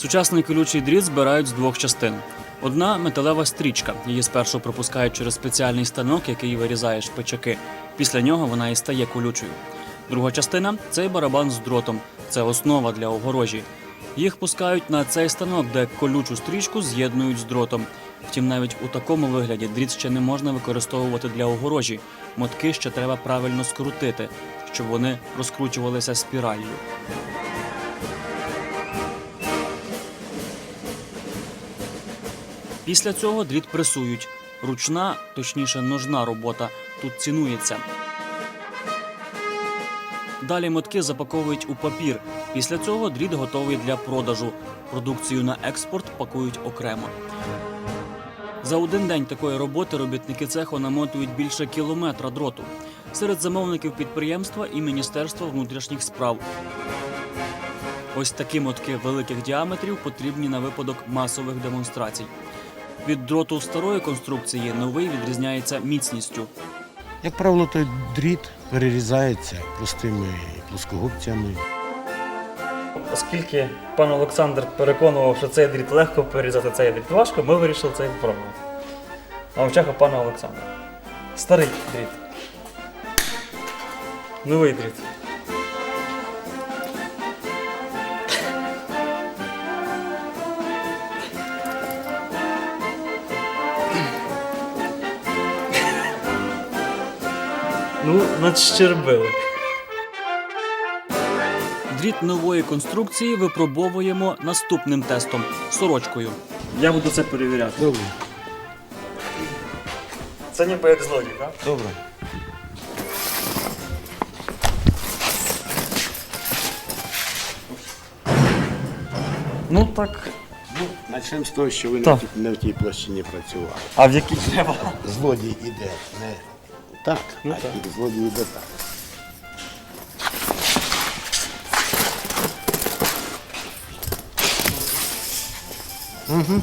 Сучасний колючий дріт збирають з двох частин. Одна металева стрічка. Її спершу пропускають через спеціальний станок, який вирізає шпичаки. Після нього вона і стає колючою. Друга частина цей барабан з дротом. Це основа для огорожі. Їх пускають на цей станок, де колючу стрічку з'єднують з дротом. Втім, навіть у такому вигляді дріт ще не можна використовувати для огорожі. Мотки ще треба правильно скрутити, щоб вони розкручувалися спіраллю. Після цього дріт пресують. Ручна, точніше, ножна робота тут цінується. Далі мотки запаковують у папір. Після цього дріт готовий для продажу. Продукцію на експорт пакують окремо. За один день такої роботи робітники цеху намотують більше кілометра дроту. Серед замовників підприємства і Міністерства внутрішніх справ. Ось такі мотки великих діаметрів потрібні на випадок масових демонстрацій. Від дроту старої конструкції новий відрізняється міцністю. Як правило, той дріт перерізається простими плоскогубцями. Оскільки пан Олександр переконував, що цей дріт легко перерізати цей дріт важко, ми вирішили це випробувати. На очах у пана Олександра. Старий дріт. Новий дріт. Ну, надщербили. Дріт нової конструкції випробовуємо наступним тестом сорочкою. Я буду це перевіряти. Добре. Це ніби як злодій, так? Добре. Ну так. Ну, почнемо з того, що ви не Так. в, тій- не в тій площині працювали. А в якій треба? Злодій іде не так, Ну, а так. Злодії де так. Угу.